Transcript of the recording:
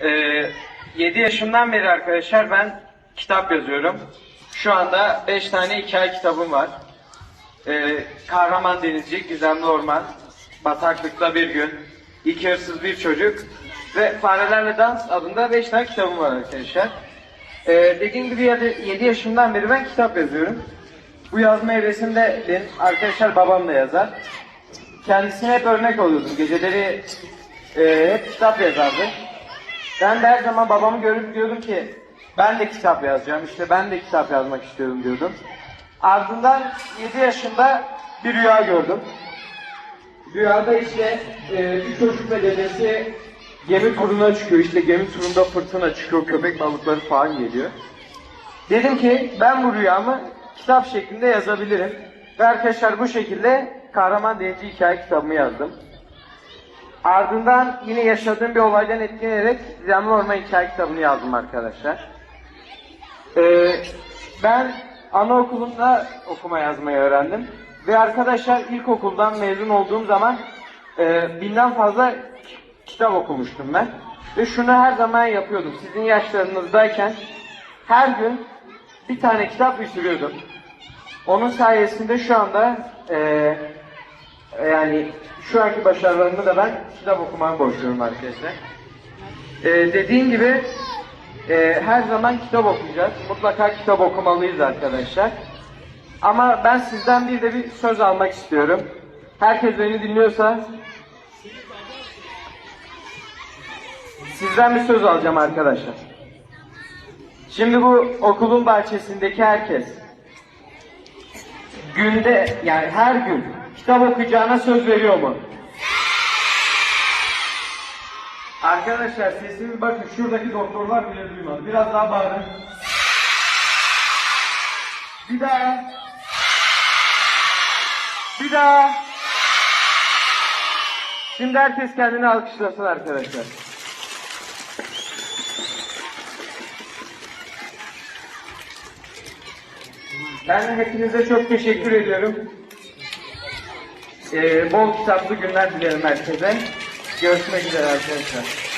Ee, 7 yaşımdan beri arkadaşlar ben kitap yazıyorum. Şu anda 5 tane hikaye kitabım var. Ee, Kahraman Denizci, Gizemli Orman, Bataklıkta Bir Gün, İki Hırsız Bir Çocuk ve Farelerle Dans adında 5 tane kitabım var arkadaşlar. Ee, dediğim gibi 7 yaşımdan beri ben kitap yazıyorum. Bu yazma evresinde benim arkadaşlar babam da yazar. Kendisine hep örnek oluyordum. Geceleri e, hep kitap yazardı. Ben de her zaman babamı görüp diyordum ki ben de kitap yazacağım. İşte ben de kitap yazmak istiyorum diyordum. Ardından 7 yaşında bir rüya gördüm. Rüyada işte e, bir çocuk ve dedesi gemi turuna çıkıyor. İşte gemi turunda fırtına çıkıyor. Köpek balıkları falan geliyor. Dedim ki ben bu rüyamı kitap şeklinde yazabilirim. Ve arkadaşlar bu şekilde Kahraman Denizci hikaye kitabımı yazdım. Ardından yine yaşadığım bir olaydan etkilenerek Gizemli Orman hikaye kitabını yazdım arkadaşlar. Ee, ben anaokulunda okuma yazmayı öğrendim. Ve arkadaşlar ilkokuldan mezun olduğum zaman e, binden fazla kitap okumuştum ben. Ve şunu her zaman yapıyordum. Sizin yaşlarınızdayken her gün bir tane kitap bitiriyordum. Onun sayesinde şu anda e, yani şu anki başarılarımı da ben kitap okumaya borçluyum arkadaşlar. E, dediğim gibi e, her zaman kitap okuyacağız. Mutlaka kitap okumalıyız arkadaşlar. Ama ben sizden bir de bir söz almak istiyorum. Herkes beni dinliyorsa sizden bir söz alacağım arkadaşlar. Şimdi bu okulun bahçesindeki herkes günde yani her gün kitap okuyacağına söz veriyor mu? Arkadaşlar sesimi bakın şuradaki doktorlar bile duymadı. Biraz daha bağırın. Bir daha. Bir daha. Şimdi herkes kendini alkışlasın arkadaşlar. Ben hepinize çok teşekkür ediyorum. Ee, bol kitaplı günler dilerim herkese. Görüşmek üzere arkadaşlar.